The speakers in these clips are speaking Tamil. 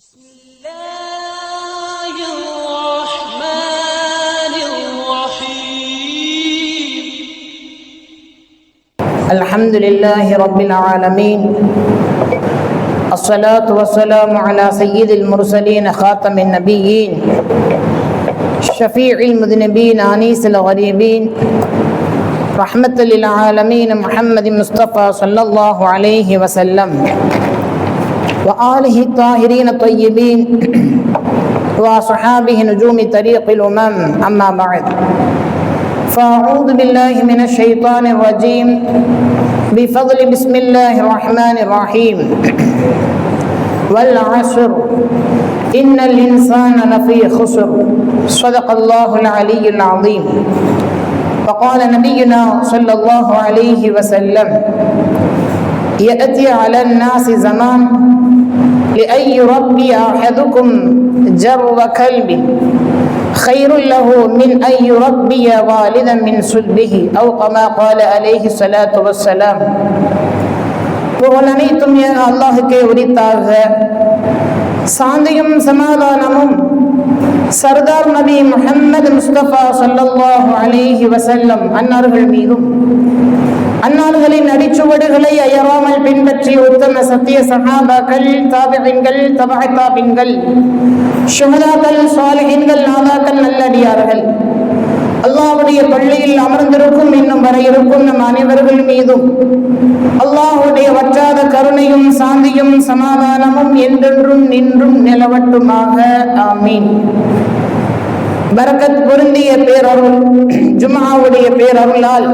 بسم الله الرحمن الرحيم. الحمد لله رب العالمين. الصلاة والسلام على سيد المرسلين خاتم النبيين شفيع المذنبين أنيس الغريبين. رحمة للعالمين محمد مصطفى صلى الله عليه وسلم. وآله الطاهرين الطيبين وصحابه نجوم طريق الأمم. أما بعد فأعوذ بالله من الشيطان الرجيم. بفضل بسم الله الرحمن الرحيم. والعصر. إن الإنسان لفي خسر. صدق الله العلي العظيم. وقال نبينا صلى الله عليه وسلم يأتي على الناس زمان لأن يربي أحدكم جرو كلب خير له من أن يربي والدا من صلبه أو كما قال عليه الصلاة والسلام புகழ் அனைத்தும் ஏன் அல்லாஹுக்கே உரித்தாக சாந்தியும் சமாதானமும் சர்தார் நபி முஹம்மது முஸ்தபா ஸல்லல்லாஹு அலைஹி வஸல்லம் அன்னார்கள் மீதும் அந்நாடுகளின் அடிச்சுவடுகளை அயராமல் பின்பற்றி உத்தம சத்திய சஹாபாக்கள் தாபிகள் தபா தாபின்கள் சுகதாக்கள் சாலிஹின்கள் நாதாக்கள் நல்லடியார்கள். அல்லாஹுடைய பள்ளியில் அமர்ந்திருக்கும் இன்னும் வர இருக்கும் நம் அனைவர்கள் மீதும். அல்லாஹுடைய வற்றாத கருணையும் சாந்தியும் சமாதானமும் என்றென்றும் நின்றும் நிலவட்டுமாக. ஆமீன். பரக்கத் பொருந்திய பேரருள் ஜுமாவுடைய பேரருளால்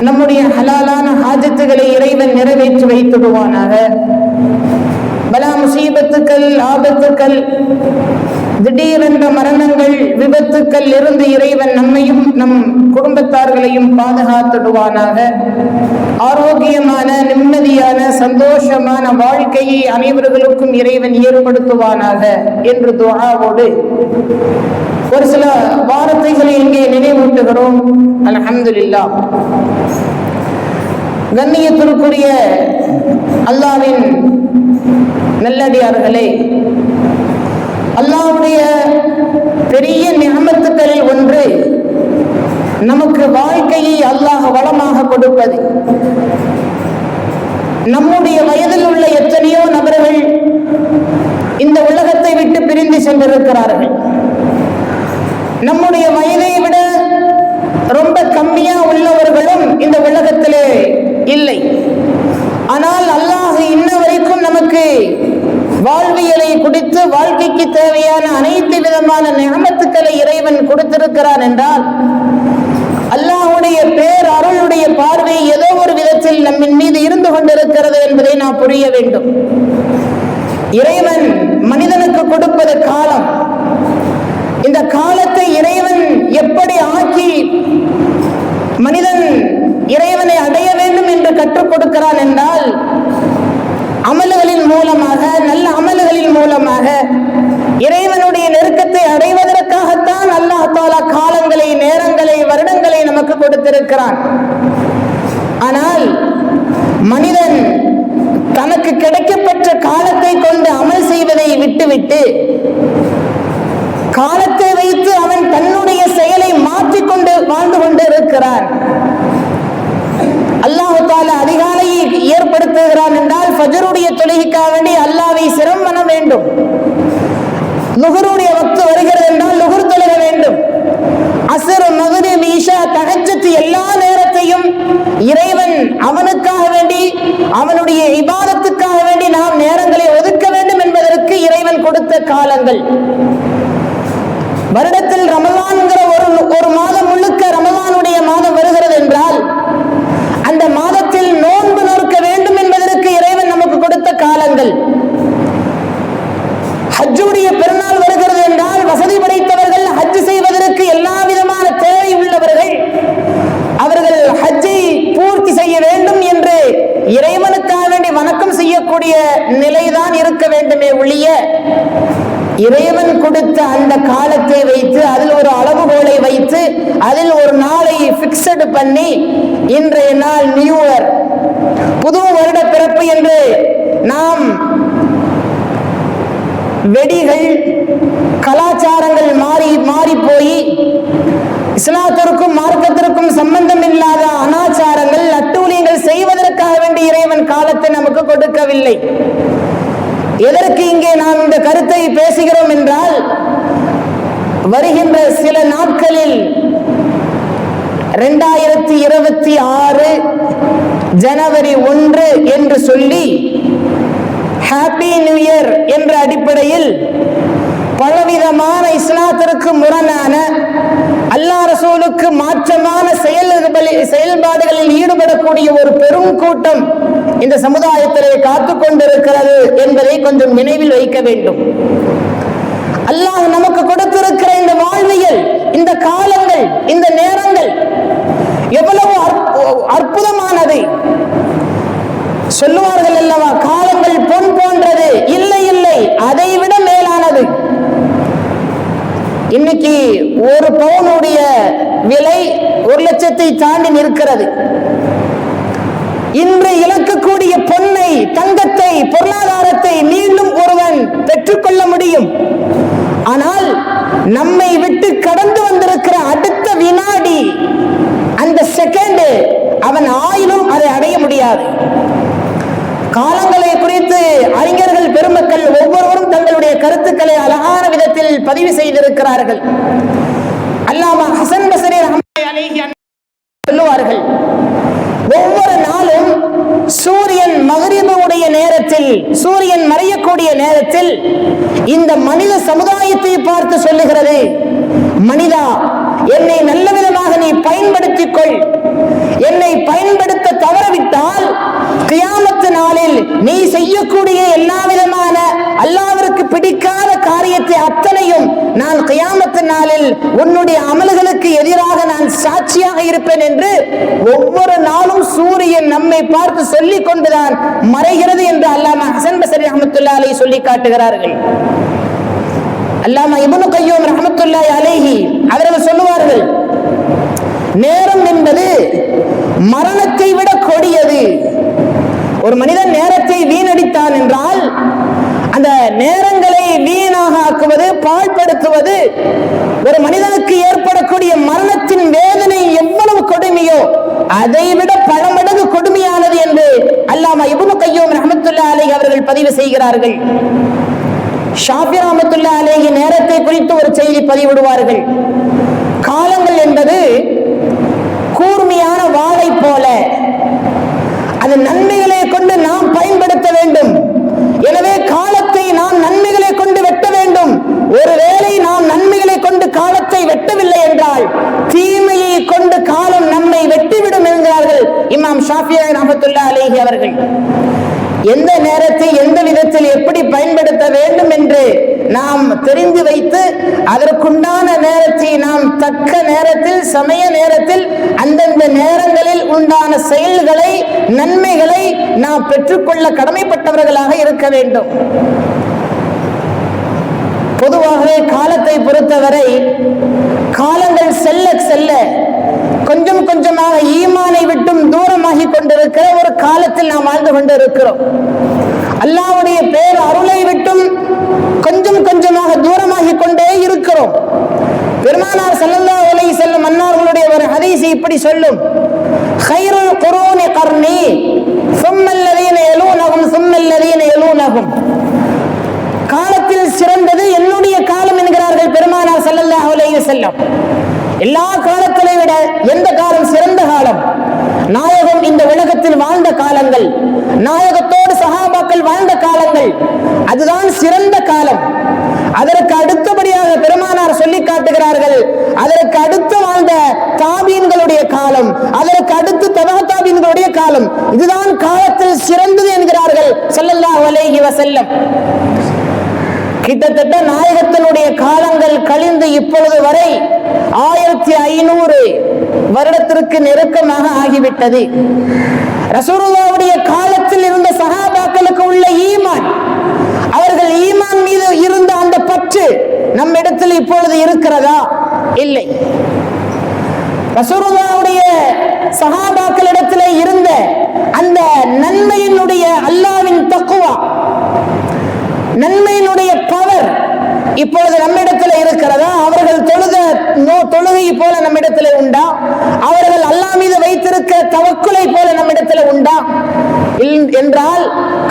நம்முடைய ஹலாலான ஹாஜத்துகளை இறைவன் நிறைவேற்றி வைத்துடுவானாக. பலா முசீபத்துக்கள் ஆபத்துக்கள் திடீரென்ற மரணங்கள் விபத்துக்கள் இருந்து இறைவன் நம்மையும் நம் குடும்பத்தார்களையும் பாதுகாத்துடுவானாக. ஆரோக்கியமான நிம்மதியான சந்தோஷமான வாழ்க்கையை அனைவர்களுக்கும் இறைவன் ஏற்படுத்துவானாக என்று துஆவோடு ஒரு சில வார்த்தைகளை இங்கே நினைவூட்டுகிறோம். அலமதுல்லா கண்ணியத்திற்குரிய அல்லாவின் நல்லடியார்களே அல்லாவுடைய பெரிய நியமத்துக்களில் ஒன்று நமக்கு வாழ்க்கையை அல்லாஹ் வளமாக கொடுப்பது. நம்முடைய வயதில் உள்ள எத்தனையோ நபர்கள் இந்த உலகத்தை விட்டு பிரிந்து சென்றிருக்கிறார்கள். நம்முடைய வயதை விட ரொம்ப கம்மியா உள்ளவர்களும் இந்த உலகத்திலே இல்லை. ஆனால் அல்லாஹ் இன்ன வரைக்கும் நமக்கு வாழ்வியலை குடித்து வாழ்க்கைக்கு தேவையான அனைத்து விதமான நியமத்துக்களை இறைவன் கொடுத்திருக்கிறான் என்றால் அல்லாஹுடைய பேர் அருளுடைய பார்வை ஏதோ ஒரு விதத்தில் நம்மின் மீது இருந்து கொண்டிருக்கிறது என்பதை நாம் புரிய வேண்டும். இறைவன் மனிதனுக்கு கொடுப்பது காலம். இந்த காலத்தை இறைவன் எப்படி ஆக்கி மனிதன் இறைவனை அடைய வேண்டும் என்று கற்றுக் கொடுக்கிறான் என்றால் அமல்களின் மூலமாக நல்ல அமல்களின் மூலமாக இறைவனுடைய நெருக்கத்தை அடைவதற்காகத்தான் அல்லாஹ் தாலா காலங்களை நேரங்களை வருடங்களை நமக்கு கொடுத்திருக்கிறான். ஆனால் மனிதன் தனக்கு கிடைக்கப்பெற்ற காலத்தை கொண்டு அமல் செய்வதை விட்டுவிட்டு காலத்தை வைத்து அவன் தன்னுடைய செயலை மாற்றிக்கொண்டு வாழ்ந்து கொண்டு இருக்கிறான் அல்லாஹால அதிகாலையை ஏற்படுத்துகிறான் என்றால் ஃபஜருடைய தொழுகைக்காக வேண்டி அல்லாவை சிரம் பண்ண வேண்டும். நுகருடைய வக்து வருகிறது என்றால் நுகர் தொழுக வேண்டும். அசரு மகுதி மீஷா தகச்சத்து எல்லா நேரத்தையும் இறைவன் அவனுக்காக வேண்டி அவனுடைய இபாதத்துக்காக வேண்டி நாம் நேரங்களை ஒதுக்க வேண்டும் என்பதற்கு இறைவன் கொடுத்த காலங்கள். வருடத்தில் ரமலான்கிற ஒரு ஒரு மாதம் முழுக்க ரமலானுடைய மாதம் வருகிறது என்றால் அந்த மாதத்தில் நோன்பு நோக்க வேண்டும் என்பதற்கு இறைவன் நமக்கு கொடுத்த காலங்கள் ஹஜ்ஜுடைய பெருநாள் வருகிறது என்றால் வசதி படைத்தவர்கள் ஹஜ் செய்வதற்கு எல்லா விதமான தேவை உள்ளவர்கள் அவர்கள் ஹஜ்ஜை பூர்த்தி செய்ய வேண்டும் என்று இறைவனுக்காக வேண்டி வணக்கம் செய்யக்கூடிய நிலைதான் இருக்க வேண்டுமே ஒழிய இறைவன் கொடுத்த அந்த காலத்தை வைத்து அதில் ஒரு அளவுகோலை வைத்து அதில் ஒரு நாளை பிக்சடு பண்ணி இன்றைய நாள் நியூ இயர் புது வருட பிறப்பு என்று நாம் வெடிகள் கலாச்சாரங்கள் மாறி மாறி போய் இஸ்லாத்திற்கும் மார்க்கத்திற்கும் சம்பந்தம் இல்லாத அனாச்சாரங்கள் அட்டூழியங்கள் செய்வதற்காக வேண்டி இறைவன் காலத்தை நமக்கு கொடுக்கவில்லை. எதற்கு இங்கே நாம் இந்த கருத்தை பேசுகிறோம் என்றால் வருகின்ற சில நாட்களில் ரெண்டாயிரத்தி இருபத்தி ஆறு ஜனவரி ஒன்று என்று சொல்லி ஹாப்பி நியூ இயர் என்ற அடிப்படையில் பலவிதமான இஸ்லாத்திற்கு முரணான அல்லா ரசூலுக்கு மாற்றமான செயல்களில் செயல்பாடுகளில் ஈடுபடக்கூடிய ஒரு பெரும் கூட்டம் இந்த சமுதாயத்திலே காத்துக் கொண்டிருக்கிறது என்பதை கொஞ்சம் நினைவில் வைக்க வேண்டும். அல்லாஹ் நமக்கு கொடுத்திருக்கிற இந்த வாழ்வியல் இந்த காலங்கள் இந்த நேரங்கள் எவ்வளவு அற்பு- அற்புதமானது. சொல்லுவார்கள் அல்லவா காலங்கள் பொன் போன்றது இல்லை இல்லை அதை விட மேலானது. இன்னைக்கு ஒரு பவுனுடைய விலை ஒரு லட்சத்தை தாண்டி நிற்கிறது. இன்று இழக்கக்கூடிய பொன்னை தங்கத்தை பொருளாதாரத்தை மீண்டும் ஒருவன் பெற்றுக்கொள்ள முடியும். ஆனால் நம்மை விட்டு கடந்து வந்திருக்கிற அடுத்த வினாடி அந்த செகண்ட் அவன் ஆயிலும் அதை அடைய முடியாது. காலங்களை குறித்து அறிஞர்கள் பெருமக்கள் ஒவ்வொருவரும் தங்களுடைய கருத்துக்களை அழகான விதத்தில் பதிவு செய்திருக்கிறார்கள். அல்லாமா ஹசன் பசரி சொல்லுவார்கள் ஒவ்வொரு நாளும் சூரியன் மகரிபுடைய நேரத்தில் சூரியன் மறையக்கூடிய நேரத்தில் இந்த மனித சமுதாயத்தை பார்த்து சொல்லுகிறது மனிதா என்னை நல்ல விதமாக நீ பயன்படுத்திக் கொள் என்னை பயன்படுத்த தவறவிட்டால் கியாமத்து நாளில் நீ செய்யக்கூடிய எல்லா விதமான அல்லாவிற்கு பிடிக்காத காரியத்தை அத்தனையும் நான் கியாமத்து நாளில் உன்னுடைய அமல்களுக்கு எதிராக நான் சாட்சியாக இருப்பேன் என்று ஒவ்வொரு நாளும் சூரியன் நம்மை பார்த்து சொல்லிக் கொண்டுதான் மறைகிறது என்று அல்லாம ஹசன் பசரி அஹமத்துல்லா அலை சொல்லி காட்டுகிறார்கள். அல்லாமா இபுனு கையோம் ரஹமத்துல்லாய் அலேஹி. அவர்கள் சொல்லுவார்கள் நேரம் என்பது மரணத்தை விட கொடியது. ஒரு மனிதன் நேரத்தை வீணடித்தான் என்றால் அந்த நேரங்களை வீணாக ஆக்குவது பாழ்படுத்துவது ஒரு மனிதனுக்கு ஏற்படக்கூடிய மரணத்தின் வேதனை எவ்வளவு கொடுமையோ அதை விட பல மடங்கு கொடுமையானது என்று அல்லாமா இபுனு கையோம் ரஹமத்துல்லா அலைஹி அவர்கள் பதிவு செய்கிறார்கள். ஷாஃபி ராமத்துல்லா அலேஹி நேரத்தை குறித்து ஒரு செய்தி பதிவிடுவார்கள். காலங்கள் என்பது கூர்மையான வாழை போல. அது நன்மைகளை கொண்டு நாம் பயன்படுத்த வேண்டும். எனவே காலத்தை நாம் நன்மைகளை கொண்டு வெட்ட வேண்டும். ஒருவேளை நாம் நன்மைகளை கொண்டு காலத்தை வெட்டவில்லை என்றால் தீமையை கொண்டு காலம் நம்மை வெட்டிவிடும் என்கிறார்கள் இமாம் ஷாஃபியா ரஹமத்துல்லா அலேஹி அவர்கள். எந்த நேரத்தை எந்த விதத்தில் எப்படி பயன்படுத்த வேண்டும் நாம் தெரிந்து வைத்து அதற்குண்டான நேரத்தை நாம் தக்க நேரத்தில் சமய நேரத்தில் அந்தந்த நேரங்களில் உண்டான செயல்களை நன்மைகளை நாம் பெற்றுக்கொள்ள கடமைப்பட்டவர்களாக இருக்க வேண்டும். பொதுவாகவே காலத்தை பொறுத்தவரை காலங்கள் செல்ல செல்ல கொஞ்சம் கொஞ்சமாக ஈமானை விட்டும் தூரமாகி கொண்டிருக்கிற ஒரு காலத்தில் நாம் வாழ்ந்து கொண்டிருக்கிறோம். அல்லாவுடைய பேர் அருளை விட்டும் கொஞ்சம் கொஞ்சமாக தூரமாகிக் கொண்டே இருக்கிறோம். பெருமானார் சல்லல்லா உலகி செல்லும் அன்னார்களுடைய ஒரு ஹதீஸ் இப்படி சொல்லும். ஹைருல் குரோனி கர்ணி சும்மல்லதீன எலூனகும் சும்மல்லதீன எலூனகும் காலத்தில் சிறந்தது என்னுடைய காலம் என்கிறார்கள் பெருமானார் சல்லல்லா உலகி செல்லும் எல்லா காலத்திலை விட எந்த காலம் சிறந்த காலம்? நாயகம் இந்த உலகத்தில் வாழ்ந்த காலங்கள். நாயகத்தோ காலங்கள். அதுதான் சிறந்த காலம். அதற்கு அடுத்தபடியாக பெருமானார் சொல்லி காட்டுகிறார்கள். அதற்கு அடுத்து வாழ்ந்த தாபீன்களுடைய காலம். அதற்கு அடுத்து தபா தாபீன்களுடைய காலம். இதுதான் காலத்தில் சிறந்தது என்கிறார்கள் ஸல்லல்லாஹு அலைஹி வஸல்லம். கிட்டத்தட்ட நாயகத்தினுடைய காலங்கள் கழிந்து இப்பொழுது வரை ஆயிரத்தி ஐநூறு வருடத்திற்கு நெருக்கமாக ஆகிவிட்டது. ரசூலுல்லாவுடைய காலத்தில் இருந்த சகாபாக்களுக்கு உள்ள ஈமான் அவர்கள் ஈமான் மீது இருந்த அந்த பற்று நம் இடத்தில் இப்பொழுது இருக்கிறதா? இல்லை. ரசூலுல்லாவுடைய சஹாபாக்களிடத்தில் இருந்த அந்த நன்மையினுடைய அல்லாவின் தக்குவா நன்மையினுடைய பவர் இப்பொழுது நம்மிடத்தில் இருக்கிறதா? அவர்கள் தொழுத தொழுகை போல நம்மிடத்தில் உண்டா? அவர்கள் அல்லா மீது வைத்திருக்க தவக்குலை போல நம்மிடத்துல உண்டா? என்றால்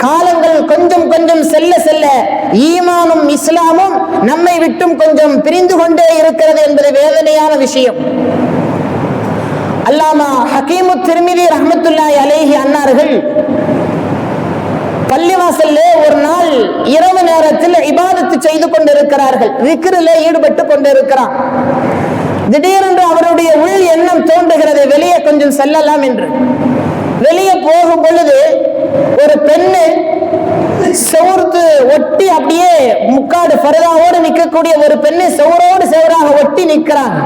காலங்கள் கொஞ்சம் கொஞ்சம் செல்ல செல்ல ஈமானும் இஸ்லாமும் நம்மை விட்டும் கொஞ்சம் பிரிந்து கொண்டே இருக்கிறது என்பது வேதனையான விஷயம். அல்லாமா ஹக்கீமு திருமிதி ரஹமத்துல்லாய் அலேஹி அன்னார்கள் பள்ளிவாசல்ல ஒரு நாள் இரவு நேரத்தில் இபாதத்து செய்து கொண்டிருக்கிறார்கள். விக்கிரில் ஈடுபட்டு கொண்டிருக்கிறான். திடீரென்று அவருடைய உள் எண்ணம் தோன்றுகிறது. வெளியே கொஞ்சம் செல்லலாம் என்று. வெளியே போகும் பொழுது ஒரு பெண்ணு செவுர்த்து ஒட்டி அப்படியே முக்காடு பரதாவோடு நிற்கக்கூடிய ஒரு பெண்ணை செவரோடு செவராக ஒட்டி நிற்கிறாங்க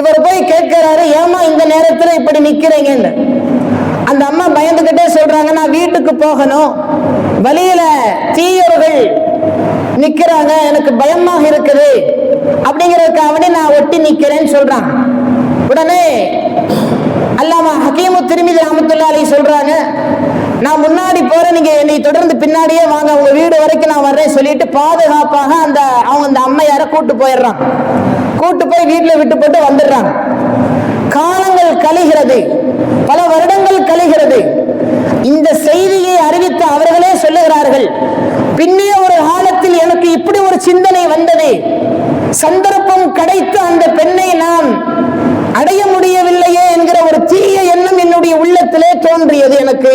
இவர் போய் கேட்கிறாரு ஏமா இந்த நேரத்தில் இப்படி நிற்கிறீங்கன்னு அந்த அம்மா பயந்துகிட்டே சொல்றாங்க நான் வீட்டுக்கு போகணும். வழியில தீயவர்கள் நிற்கிறாங்க எனக்கு பயமாக இருக்குது. அப்படிங்கறதுக்காக நான் ஒட்டி நிக்கிறேன்னு சொல்றான். உடனே அல்லாமா ஹக்கீமு திருமிதி அமத்துல்லாலி சொல்றாங்க நான் முன்னாடி போறேன் நீங்க என்னை தொடர்ந்து பின்னாடியே வாங்க உங்க வீடு வரைக்கும் நான் வர்றேன் சொல்லிட்டு பாதுகாப்பாக அந்த அவங்க அந்த அம்மையார கூட்டு போயிடுறான். கூட்டு போய் வீட்டுல விட்டு போட்டு வந்துடுறாங்க காலங்கள் கழிகிறது பல வருடங்கள் கழிகிறது. இந்த செய்தியை அறிவித்த அவர்களே சொல்லுகிறார்கள் பின்னே ஒரு காலத்தில் எனக்கு இப்படி ஒரு சிந்தனை சந்தர்ப்பம் கிடைத்த அந்த பெண்ணை நாம் அடைய முடியவில்லையே என்கிற ஒரு தீய எண்ணம் என்னுடைய உள்ளத்திலே தோன்றியது எனக்கு.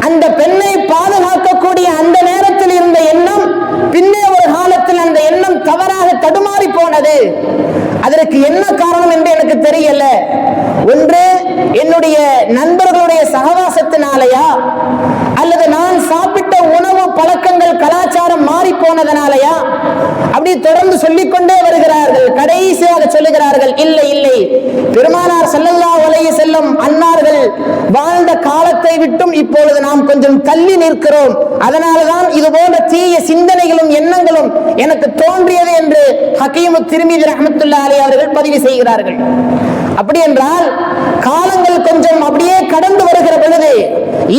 அந்த பெண்ணை பாதுகாக்கக்கூடிய அந்த நேரத்தில் இருந்த எண்ணம் பின்னே ஒரு காலத்தில் அந்த எண்ணம் தவறாக தடுமாறி போனது. அதற்கு என்ன காரணம் என்று எனக்கு தெரியல. ஒன்று என்னுடைய நண்பர்களுடைய சகவாசத்தினாலயா? அல்லது நான் சாப்பிட்ட உணவு பழக்கங்கள் கலாச்சாரம் மாறி போனதனாலயா? அப்படி தொடர்ந்து சொல்லிக்கொண்டே வருகிறார்கள். கடைசியாக சொல்லுகிறார்கள் இல்லை இல்லை. பெருமானார் செல்லல்லா அலைஹி செல்லும் அன்னார் வாழ்ந்த காலத்தை விட்டும் இப்பொழுது நாம் கொஞ்சம் தள்ளி நிற்கிறோம். அதனால்தான் இது போன்ற தீய சிந்தனைகளும் எண்ணங்களும் எனக்கு தோன்றியது என்று ஹக்கீமு திருமிதி ரஹமத்துல்லா அலி அவர்கள் பதிவு செய்கிறார்கள். அப்படி என்றால் காலங்கள் கொஞ்சம் அப்படியே கடந்து வருகிற பொழுது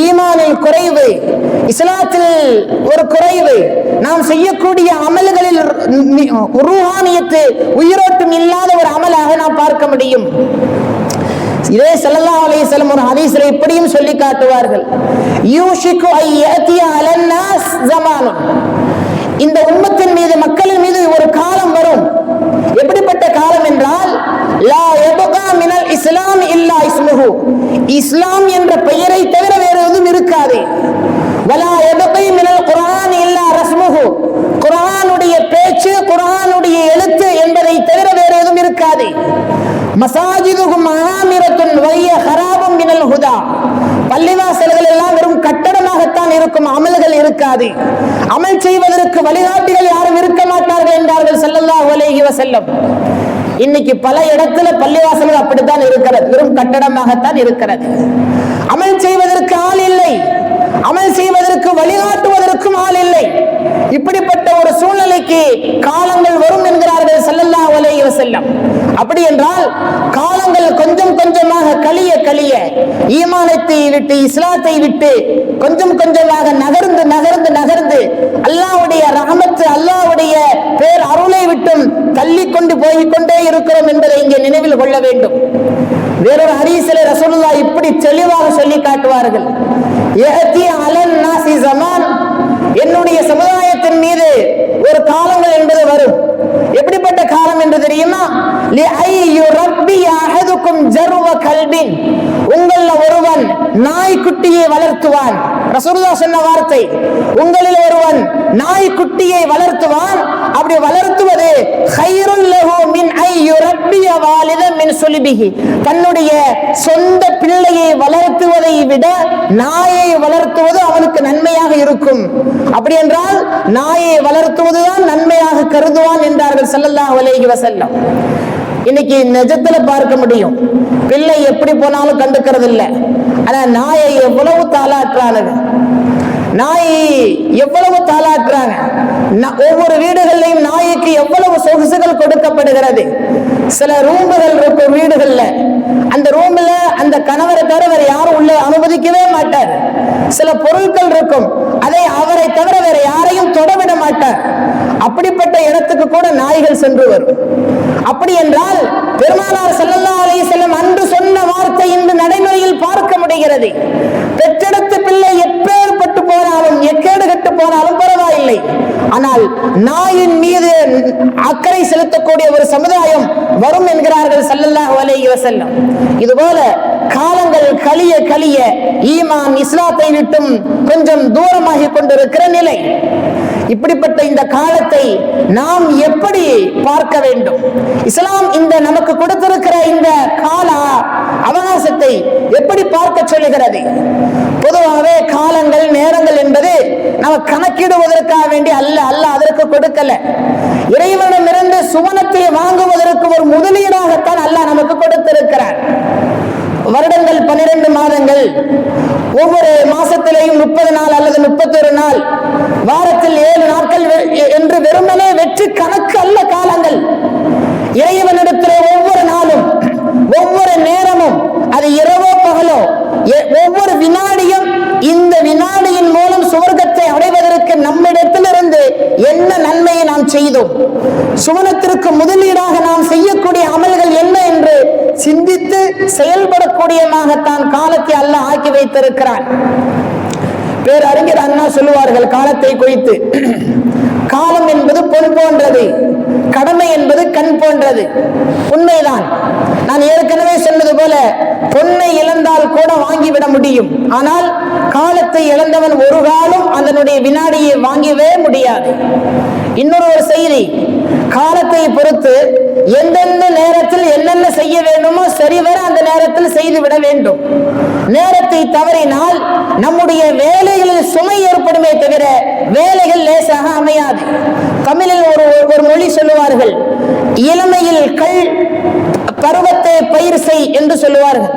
ஈமானில் குறைவு இஸ்லாத்தில் ஒரு குறைவு நாம் செய்யக்கூடிய அமல்களில் ரூஹானியத்து உயிரோட்டம் இல்லாத ஒரு அமலாக நாம் பார்க்க முடியும். இதே ஸல்லல்லாஹு அலைய வஸல்லம் ஒரு ஹதீஸ்ல இப்படியும் சொல்லி காட்டுவார்கள். யூஷிக்கு ஐ யஅதிய அலன்னாஸ் ஜமானுன். இந்த உம்மத்தின் மீது மக்களின் மீது ஒரு காலம் வரும். எப்படிப்பட்ட காலம் என்றால் லா எபகா மினல் இஸ்லாம் இல்லா இஸ்முஹு. இஸ்லாம் என்ற பெயரை தவிர வேறு எதுவும் இருக்காது. வலா எபகை மினல் குரான் இல்லா ரஸ்முஹு. குரானுடைய பேச்சு குரானுடைய எழுத்து என்பதை தவிர வேறு எதுவும் இருக்காது. மசாஜிதுகும் ஆமிரத்துன் வைய ஹராபம் மினல் ஹுதா. பள்ளிவாசல்கள் எல்லாம் வெறும் கட்டடமாகத்தான் இருக்கும் அமல்கள் இருக்காது. அமல் செய்வதற்கு வழிகாட்டிகள் யாரும் இருக்க மாட்டார்கள் என்றார்கள் செல்லல்லா அலைஹி செல்லும் இன்னைக்கு பல இடத்துல பள்ளிவாசல்கள் அப்படித்தான் இருக்கிறது வெறும் கட்டடமாகத்தான் இருக்கிறது. அமல் செய்வதற்கு ஆள் இல்லை. அமல் செய்வதற்கு வழிகாட்டுவதற்கும் ஆள் இல்லை. இப்படிப்பட்ட ஒரு சூழ்நிலைக்கு காலங்கள் வரும் என்கிறார்கள் ஸல்லல்லாஹு அலைஹி செல்லம் அப்படி என்றால் காலங்கள் கொஞ்சம் கொஞ்சமாக கழிய கழிய ஈமானத்தை விட்டு இஸ்லாத்தை விட்டு கொஞ்சம் கொஞ்சமாக நகர்ந்து நகர்ந்து நகர்ந்து அல்லாவுடைய ரகமத்து அல்லாவுடைய பேர் அருளை விட்டும் தள்ளி கொண்டு போய்கொண்டே இருக்கிறோம் என்பதை இங்கே நினைவில் கொள்ள வேண்டும். வேறொரு ஹதீஸில் ரசோல்லா இப்படி தெளிவாக சொல்லி காட்டுவார்கள். ஏத்தி அலன் நாசி ஜமான் என்னுடைய சமுதாயத்தின் மீது ஒரு காலங்கள் என்பது வரும் எப்படிப்பட்ட காலம் என்று தெரியுமா லிஐ யுரப்பி அஹதுக்கும் ஜர்வ கல்பின் உங்கள ஒருவன் நாய்க்குட்டியை வளர்த்துவான். ரசூலுல்லாஹ் சொன்ன வார்த்தை உங்களில் ஒருவன் நாய்க்குட்டியை வளர்த்துவான். அப்படி வளர்த்துவது ஹைருல் லஹு மின் ஐ யுரப்பிய வாலித மின் சுலிபிஹி. தன்னுடைய சொந்த பிள்ளையை வளர்த்துவதை விட நாயை வளர்த்துவது அவனுக்கு நன்மையாக இருக்கும். அப்படி என்றால் நாயை வளர்த்துவதுதான் நன்மையாக கருதுவான் என்றார்கள் ஸல்லல்லாஹு அலைஹி வஸல்லம். இன்னைக்கு நிஜத்துல பார்க்க முடியும். பிள்ளை எப்படி போனாலும் கண்டுக்கிறது இல்லை ஆனா நாயை எவ்வளவு தாளாற்றானுங்க. நாய் எவ்வளவு தாளாட்டுறாங்க ஒவ்வொரு வீடுகள்லையும் நாய்க்கு எவ்வளவு சொகுசுகள் கொடுக்கப்படுகிறது. சில ரூமுகள் இருக்கும் வீடுகள்ல. அந்த ரூம்ல அந்த கணவரை தவிர வேற யாரும் உள்ள அனுமதிக்கவே மாட்டார். சில பொருட்கள் இருக்கும். அதை அவரை தவிர வேற யாரையும் தொடவிட மாட்டார். அப்படிப்பட்ட இடத்துக்கு கூட நாய்கள் சென்று வரும். அப்படி என்றால் பெருமானார் செல்லல்லா அலைய செல்லும் அன்று சொன்ன வார்த்தை இன்று நடைமுறையில் பார்க்க முடிகிறது. பெற்றெடுத்த பிள்ளை எப்பேற்பட்டு போனாலும் எக்கேடு கட்டு போனாலும் பரவாயில்லை. ஆனால் நாயின் மீது அக்கறை செலுத்தக்கூடிய ஒரு சமுதாயம் வரும் என்கிறார்கள் ஸல்லல்லாஹு அலைஹி வஸல்லம். இதுபோல காலங்கள் கலிய கலிய ஈமான் இஸ்லாத்தை விட்டும் கொஞ்சம் தூரமாகி கொண்டிருக்கிற நிலை. இப்படிப்பட்ட இந்த காலத்தை நாம் எப்படி பார்க்க வேண்டும்? இஸ்லாம் இந்த நமக்கு கொடுத்திருக்கிற இந்த கால அவகாசத்தை எப்படி பார்க்க சொல்லுகிறது? பொதுவாகவே காலங்கள் நேரங்கள் என்பது நம்ம கணக்கிடுவதற்காக வேண்டி அல்ல அல்ல அதற்கு கொடுக்கல. இறைவனிடமிருந்து சுமணத்தை வாங்குவதற்கு ஒரு முதலீடாகத்தான் அல்லாஹ் நமக்கு கொடுத்திருக்கிறார் வருடங்கள் பன்னிரண்டு மாதங்கள். ஒவ்வொரு மாசத்திலேயும் முப்பது நாள் அல்லது முப்பத்தொரு நாள். வாரத்தில் ஏழு நாட்கள் வெ- என்று வெறுமனே வெற்றி கணக்கு அல்ல காலங்கள். இறைவனிடத்திலே ஒவ்வொரு நாளும் ஒவ்வொரு நேரமும் அது இரவோ பகலோ எ- ஒவ்வொரு வினாடியும் இந்த வினாடியின் மூலம் சுவர்க்கத்தை அடைவதற்கு நம்மிடத்திலிருந்து என்ன நன்மையை நாம் செய்தோம்? சுவனத்திற்கு முதலீடாக நாம் செய்யக்கூடிய அமல்கள் என்ன என்று சிந்தித்து செயல்படக்கூடியமாகத்தான் காலத்தை அல்ல ஆக்கி வைத்திருக்கிறான். பேரறிஞர் அண்ணா சொல்லுவார்கள் காலத்தை குறித்து காலம் என்பது பொன் போன்றது கடமை என்பது கண் போன்றது. உண்மைதான். நான் ஏற்கனவே சொன்னது போல பொன்னை இழந்தால் கூட வாங்கிவிட முடியும். ஆனால் காலத்தை இழந்தவன் ஒரு காலம் அதனுடைய வினாடியை வாங்கவே முடியாது. இன்னொரு ஒரு செய்தி காலத்தை பொறுத்து எந்தெந்த நேரத்தில் என்னென்ன செய்ய வேண்டுமோ சரிவர அந்த நேரத்தில் செய்துவிட வேண்டும். நேரத்தை தவறினால் நம்முடைய வேலைகளில் சுமை ஏற்படுமே தவிர வேலைகள் லேசாக அமையாது. தமிழில் ஒரு ஒரு மொழி சொல்லுவார்கள் இளமையில் கல் பருவத்தை பயிர் செய் என்று சொல்லுவார்கள்.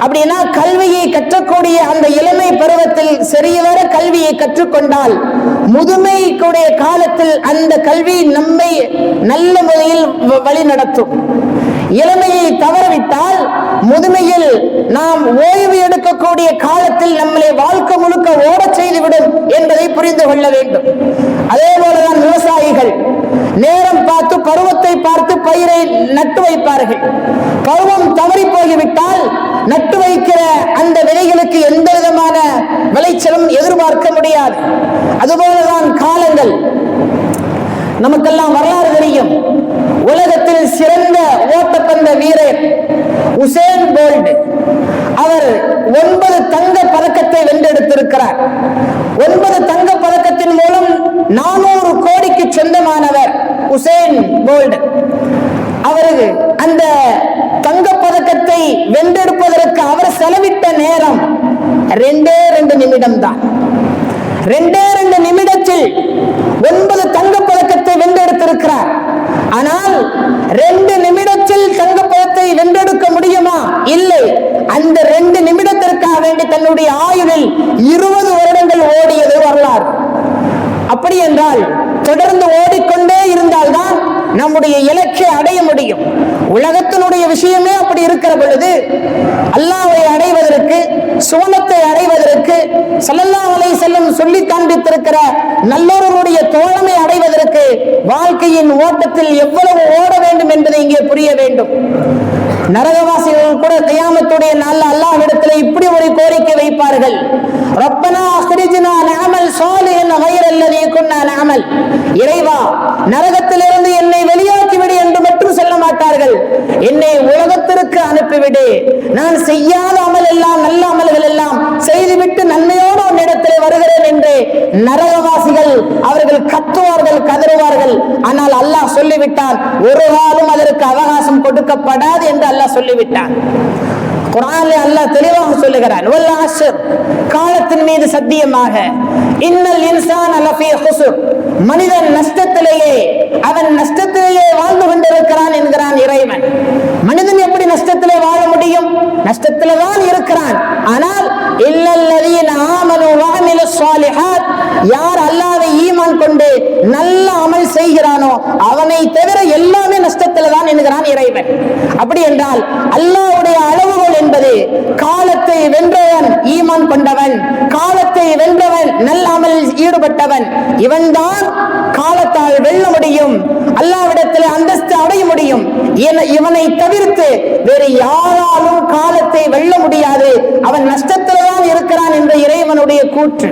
அப்படின்னா கல்வியை கற்றக்கூடிய அந்த இளமை பருவத்தில் சரியவர கல்வியை கற்றுக்கொண்டால் முதுமை கூடிய காலத்தில் அந்த கல்வி நம்மை நல்ல முறையில் வ- வழி நடத்தும் இளமையை தவறவிட்டால் முதுமையில் நாம் ஓய்வு எடுக்கக்கூடிய காலத்தில் நம்மளை வாழ்க்கை முழுக்க ஓடச் செய்துவிடும் என்பதை புரிந்து கொள்ள வேண்டும். அதே போலதான் விவசாயிகள் நேரம் பார்த்து பருவத்தை பார்த்து பயிரை நட்டு வைப்பார்கள். பருவம் தவறி போய்விட்டால் நட்டு வைக்கிற அந்த விதைகளுக்கு எந்த விதமான விளைச்சலும் எதிர்பார்க்க முடியாது. அதுபோலதான் காலங்கள். நமக்கெல்லாம் வரலாறு தெரியும். உலகத்தில் சிறந்த ஓட்டப்பந்த வீரர் உசேன் போல்ட். அவர் ஒன்பது தங்க பதக்கத்தை வென்றெடுத்திருக்கிறார். ஒன்பது தங்க பதக்கத்தின் மூலம் நானூறு கோடிக்கு சொந்தமானவர் உசேன் போல்ட். அவருக்கு அந்த தங்க பதக்கத்தை வென்றெடுப்பதற்கு அவர் செலவிட்ட நேரம் ரெண்டே ரெண்டு நிமிடம் தான் ரெண்டே ரெண்டு நிமிடத்தில் ஒன்பது தங்கப் பதக்கத்தை வென்றெடுத்திருக்கிறார். ஆனால் ரெண்டு நிமிடத்தில் தங்கப்பதத்தை வென்றெடுக்க முடியுமா? இல்லை. அந்த ரெண்டு நிமிடத்திற்காக வேண்டி தன்னுடைய ஆயுளில் இருபது வருடங்கள் ஓடியது வரலாறு. அப்படி என்றால் தொடர்ந்து ஓடிக்கொண்டே இருந்தால்தான் நம்முடைய இலக்கை அடைய முடியும். உலகத்தினுடைய விஷயமே அப்படி இருக்கிற பொழுது அல்லாவை அடைவதற்கு சுவனத்தை அடைவதற்கு ஸல்லல்லாஹு அலைஹி செல்லும் சொல்லி காண்பித்திருக்கிற நல்லோர்களுடைய தோழமை அடைவதற்கு வாழ்க்கையின் ஓட்டத்தில் எவ்வளவு ஓட வேண்டும் என்பதை இங்கே புரிய வேண்டும். நரகவாசிகள் கூட கியாமத்துடைய நாள் அல்லாஹ்விடத்தில் இப்படி ஒரு கோரிக்கை வைப்பார்கள். ரப்பனா அஹ்ரிஜ்னா நாமல் சாலிஹன் கைர அல்லதி குன்னா நாமல் இறைவா நரகத்திலிருந்து என்னை உலகத்திற்கு அனுப்பிவிடு. நான் செய்யாத அமல் எல்லாம் நல்ல அமல்கள் எல்லாம் செய்துவிட்டு நன்மையோடு உன்னிடத்தில் வருகிறேன் என்று நரகவாசிகள் அவர்கள் கத்துவார்கள் கதறுவார்கள். ஆனால் அல்லாஹ் சொல்லிவிட்டான் ஒரு காலம் அதற்கு அவகாசம் கொடுக்கப்படாது என்று அல்லாஹ் சொல்லிவிட்டான். குரானிலே அல்லாஹ் தெளிவாக சொல்லுகிறான் காலத்தின் மீது சத்தியமாக இன்னல் இன்சான் லஃபீ ஹுஸ்ர் மனிதன் நஷ்டத்திலேயே அவன் நஷ்டத்திலேயே வாழ்ந்து கொண்டிருக்கிறான் என்கிறான் இறைவன். மனிதன் எப்படி நஷ்டத்திலே வாழ முடியும்? நஷ்டத்திலே தான் இருக்கிறான். ஆனால் இல்லல்லதீன் ஆமனு வாமிலு சாலிஹாத் யார் அல்லாஹ்வை ஈமான் கொண்டு நல்ல அமல் செய்கிறார் செய்கிறானோ அவனை தவிர எல்லாமே நஷ்டத்துல தான் என்கிறான் இறைவன். அப்படி என்றால் அல்லாவுடைய அளவுகோல் என்பது காலத்தை வென்றவன் ஈமான் கொண்டவன் காலத்தை வென்றவன் நல்லாமல் ஈடுபட்டவன் இவன்தான் காலத்தால் வெல்ல முடியும் அல்லாவிடத்தில் அந்தஸ்து அடைய முடியும். என- இவனை தவிர்த்து வேறு யாராலும் காலத்தை வெல்ல முடியாது. அவன் நஷ்டத்தில்தான் இருக்கிறான் என்ற இறைவனுடைய கூற்று.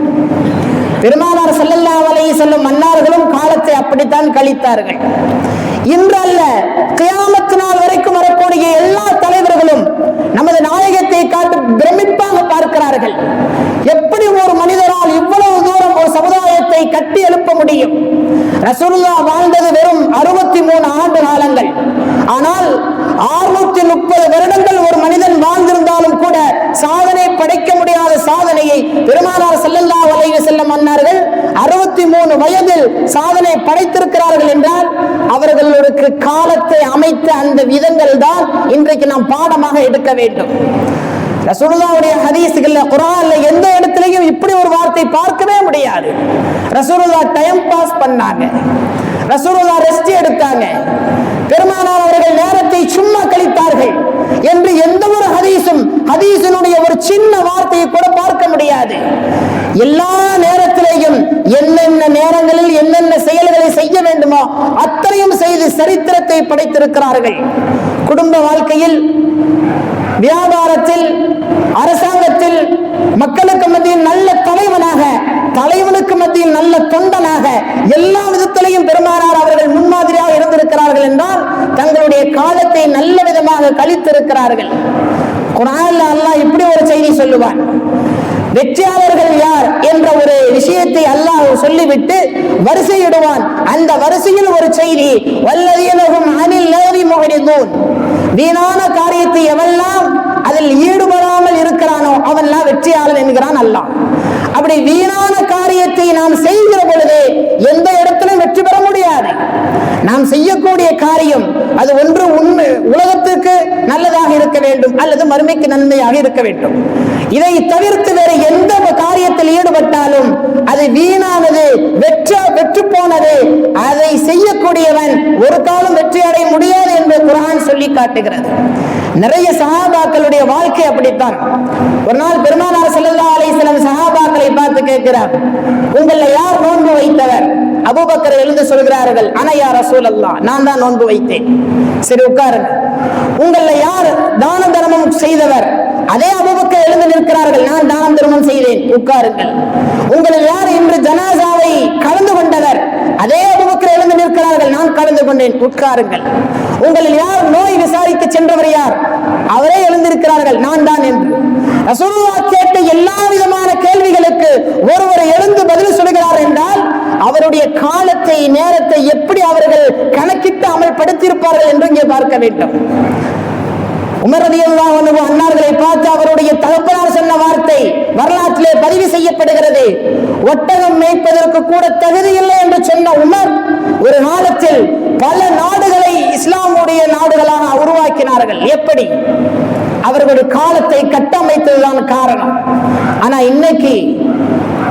பெருமானார் செல்லல்லா வலையை செல்லும் மன்னார்களும் காலத்தை அப்படித்தான் கழித்தார்கள். இன்று அல்ல கியாமத்து நாள் வரைக்கும் வரக்கூடிய எல்லா தலைவர்களும் நமது நாயகத்தை காட்டு பிரமிப்பாக பார்க்கிறார்கள். எப்படி ஒரு மனிதரால் இவ்வளவு தூரம் ஒரு சமுதாயத்தை கட்டி எழுப்ப முடியும்? ரசூல்லா வாழ்ந்தது வெறும் அறுபத்தி மூணு ஆண்டு காலங்கள். ஆனால் அறுநூத்தி முப்பது வருடங்கள் ஒரு மனிதன் வாழ்ந்திருந்தாலும் கூட சாதனை படைக்க முடியாத சாதனையை பெருமானார் ஸல்லல்லாஹு மன்னர்கள் அறுபத்தி மூணு வயதில் சாதனை படைத்திருக்கிறார்கள் என்றால் அவர்களுக்கு காலத்தை அமைத்த அந்த விதங்கள் தான் இன்றைக்கு நாம் பாடமாக எடுக்க வேண்டும். ரசூலுல்லாவுடைய ஹதீஸ்கள்ல குரான்ல எந்த இடத்துலையும் இப்படி ஒரு வார்த்தை பார்க்கவே முடியாது. ரசூலுல்லா டைம் பாஸ் பண்ணாங்க. ரசூலுல்லா ரெஸ்ட் எடுத்தாங்க. பெருமானார் அவர்கள் நேரத்தை சும்மா கழித்தார்கள். என்று எந்த ஒரு ஹதீஸும் ஹதீசனுடைய ஒரு சின்ன வார்த்தையை கூட பார்க்க முடியாது. எல்லா நேரத்திலேயும் என்னென்ன நேரங்களில் என்னென்ன செயல்களை செய்ய வேண்டுமோ அத்தனையும் செய்து சரித்திரத்தை படைத்திருக்கிறார்கள். குடும்ப வாழ்க்கையில் வியாபாரத்தில் அரசாங்கத்தில் மக்களுக்கு மத்தியில் நல்ல தலைவனாக தலைவனுக்கு மத்தியில் நல்ல தொண்டனாக எல்லா விதத்திலையும் பெருமானார் என்றால் தங்களுடைய காலத்தை நல்ல விதமாக கழித்திருக்கிறார்கள். குரான்ல அல்லாஹ் இப்படி ஒரு செய்தி சொல்லுவான். வெற்றியாளர்கள் யார் என்ற ஒரு விஷயத்தை அல்லாஹ் சொல்லிவிட்டு வரிசையிடுவான். அந்த வரிசையில் ஒரு செய்தி வல்லதீனகும் அனில் நேரி முகரிதூன் வீணான காரியத்தை எவெல்லாம் அதில் ஈடுபடாமல் இருக்கிறானோ அவன்லாம் வெற்றியாளன் என்கிறான் அல்லாஹ். அப்படி வீணான காரியத்தை நாம் செய்கிற பொழுது எந்த இடத்திலும் வெற்றி பெற முடியாது. நாம் செய்யக்கூடிய காரியம் அது ஒன்று உண்மை உலகத்துக்கு நல்லதாக இருக்க வேண்டும் அல்லது மறுமைக்கு நன்மையாக இருக்க வேண்டும். இதை தவிர்த்து வேறு எந்த காரியத்தில் ஈடுபட்டாலும் அது வீணானது வெற்ற வெற்று போனது அதை செய்யக்கூடியவன் ஒரு காலம் வெற்றி அடைய முடியாது என்று குரான் சொல்லி காட்டுகிறது. நிறைய சஹாபாக்களுடைய வாழ்க்கை அப்படித்தான். ஒரு நாள் பெருமானார் ஸல்லல்லாஹு அலைஹி வஸல்லம் சஹாபாக்களை பார்த்து கேட்கிறார். உங்கள யார் நோன்பு வைத்தவர்? அபூபக்கர் எழுந்து சொல்கிறார்கள் ஆனா யார் அல்லா நான் தான் நோன்பு வைத்தேன். சரி உட்காருங்க. உங்கள யார் தான தர்மம் செய்தவர்? அதே அபூபக்கர் எழுந்து நிற்கிறார்கள் நான் தானம் தர்மம் செய்தேன். உட்காருங்கள். உங்களில் யார் இன்று ஜனாசாவை கலந்து கொண்டவர்? அதே இருக்கிறார்கள் நான் கலந்து கொண்டேன். உட்காருங்கள். உங்களில் யார் நோய் விசாரித்து சென்றவர் யார்? அவரே எழுந்திருக்கிறார்கள் நான் தான் என்று. ரசூலுல்லாஹ் கேட்ட எல்லா விதமான கேள்விகளுக்கு ஒருவர் எழுந்து பதில் சொல்கிறார் என்றால் அவருடைய காலத்தை நேரத்தை எப்படி அவர்கள் கணக்கிட்டு அமல்படுத்தியிருப்பார்கள் என்று இங்கே பார்க்க வேண்டும். உமரதியெல்லாம் அன்னார்களை பார்த்து அவருடைய தகப்பனார் சொன்ன வார்த்தை வரலாற்றிலே பதிவு செய்யப்படுகிறது. ஒட்டகம் மேய்ப்பதற்கு கூட தகுதி இல்லை என்று சொன்ன உமர் ஒரு காலத்தில் பல நாடுகளை இஸ்லாமுடைய நாடுகளாக உருவாக்கினார்கள். எப்படி? அவர்களுடைய காலத்தை கட்டமைத்ததுதான் காரணம். ஆனா இன்னைக்கு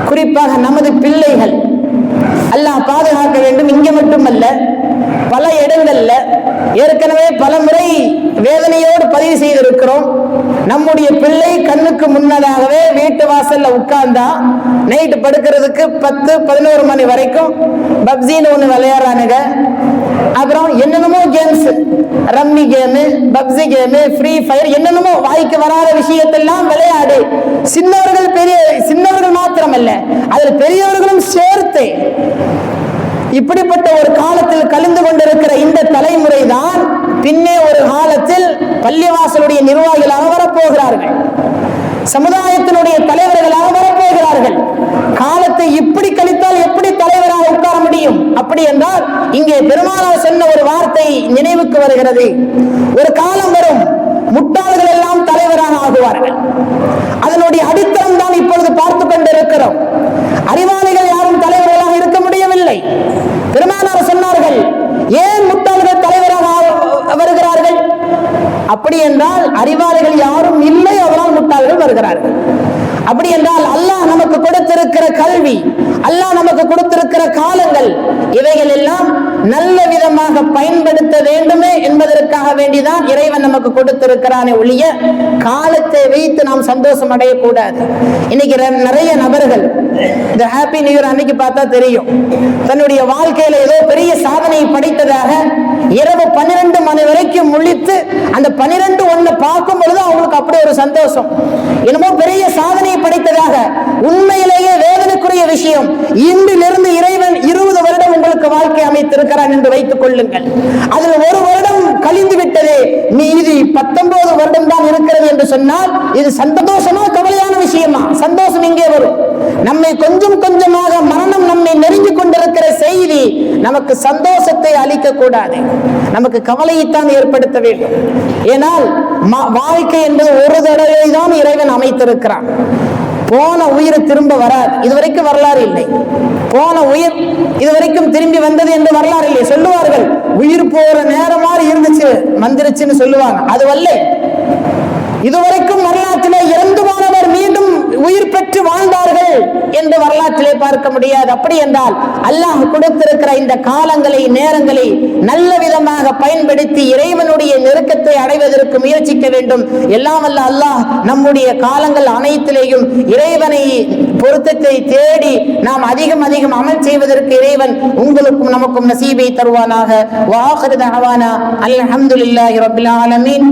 குறிப்பாக நமது பிள்ளைகள் அல்லாஹ் பாதுகாக்க வேண்டும். இங்க மட்டுமல்ல பல இடங்கள்ல ஏற்கனவே பல முறை வேதனையோடு பதிவு செய்திருக்கிறோம். நம்முடைய பிள்ளை கண்ணுக்கு முன்னதாகவே வீட்டு வாசல்ல உட்கார்ந்தா நைட்டு படுக்கிறதுக்கு பத்து பதினோரு மணி வரைக்கும் பப்ஜின்னு ஒன்று விளையாடுறானுங்க. அப்புறம் என்னென்னமோ games rummy game PUBG game free fire என்னென்னமோ வாய்க்கு வராத விஷயத்தெல்லாம் விளையாடு. சின்னவர்கள் பெரிய சின்னவர்கள் மாத்திரமல்ல அதில் பெரியவர்களும் சேர்த்து இப்படிப்பட்ட ஒரு காலத்தில் கலந்து கொண்டிருக்கிற இந்த தலைமுறை தான் பின்னே ஒரு காலத்தில் பள்ளிவாசலுடைய நிர்வாகிகளாக வரப்போகிறார்கள். சமுதாயத்தினுடைய தலைவர்களாக வரப்போகிறார்கள். காலத்தை இப்படி கழித்தால் எப்படி தலைவராக உட்கார முடியும்? அப்படி என்றால் இங்கே பெருமானார் சொன்ன ஒரு வார்த்தை நினைவுக்கு வருகிறது. ஒரு காலம் வரும் முட்டாள்கள் எல்லாம் தலைவராக ஆகுவார்கள். அதனுடைய அடித்தளம் தான் இப்பொழுது பார்த்து கொண்டிருக்கிறோம். அறிவாளிகள் யாரும் தலைவர் இருக்க பெருமானார் சொன்னார்கள் ஏன் முட்டாள்கள் தலைவராக வருகிறார்கள்? அப்படி என்றால் அறிவாளிகள் யாரும் இல்லை அவரால் முட்டாள்கள் வருகிறார்கள். அப்படி என்றால் அல்லாஹ் நமக்கு கொடுத்திருக்கிற கல்வி அல்லாஹ் நமக்கு கொடுத்த இருக்கிற காலங்கள் இவைகள் எல்லாம் நல்ல விதமாக பயன்படுத்த வேண்டுமே என்பதற்காக வேண்டிதான் இறைவன் நமக்கு கொடுத்திருக்கிறானே ஒழிய காலத்தை வைத்து நாம் சந்தோஷம் அடையக்கூடாது. இன்னைக்கு நிறைய நபர்கள் இந்த ஹாப்பி நியூ இயர் அன்னைக்கு பார்த்தா தெரியும். தன்னுடைய வாழ்க்கையில ஏதோ பெரிய சாதனை படைத்ததாக இரவு பன்னிரண்டு மணி வரைக்கும் முழித்து அந்த பன்னிரண்டு ஒண்ணு பார்க்கும் பொழுது அவங்களுக்கு அப்படி ஒரு சந்தோஷம். என்னமோ பெரிய சாதனை படைத்ததாக உண்மையிலேயே வேதனைக்குரிய விஷயம். இன்றிலிருந்து இறைவன் இருபது வருடம் உங்களுக்கு வாழ்க்கை அமைத்திருக்கிறான் என்று வைத்துக் கொள்ளுங்கள். அதில் ஒரு வருடம் கழிந்து விட்டதே மீதி பத்தொன்பது வருடம் தான் இருக்கிறது என்று சொன்னால் இது சந்தோஷமா கவலையான விஷயமா? சந்தோஷம் இங்கே வரும். நம்மை கொஞ்சம் கொஞ்சமாக மரணம் நம்மை நெருங்கி கொண்டிருக்கிற செய்தி நமக்கு சந்தோஷத்தை அளிக்க கூடாது நமக்கு கவலையைத்தான் ஏற்படுத்த வேண்டும். ஏனால் வாழ்க்கை என்பது ஒரு தடவை தான் இறைவன் அமைத்திருக்கிறான். போன உயிரை திரும்ப வராது. இதுவரைக்கும் வரலாறு இல்லை. போன உயிர் இதுவரைக்கும் திரும்பி வந்தது என்று வரலாறு இல்லை சொல்லுவார்கள். உயிர் போற நேரம் மாதிரி இருந்துச்சு வந்துருச்சுன்னு சொல்லுவாங்க. அது வல்ல இதுவரைக்கும் வரலாற்றில் உயிர் பெற்று வாழ்ந்தார்கள் என்று வரலாற்றிலே பார்க்க முடியாது. அப்படி என்றால் அல்லாஹ் கொடுத்திருக்கிற இந்த காலங்களை நேரங்களை நல்ல விதமாக பயன்படுத்தி இறைவனுடைய நெருக்கத்தை அடைவதற்கு முயற்சிக்க வேண்டும். எல்லாம் அல்ல அல்லாஹ் நம்முடைய காலங்கள் அனைத்திலேயும் இறைவனை பொருத்தத்தை தேடி நாம் அதிகம் அதிகம் அமல் செய்வதற்கு இறைவன் உங்களுக்கும் நமக்கும் நசீபை தருவானாக. வாஹிரு தஅவானா அல்ஹம்துலில்லாஹி ரபில் ஆலமீன்.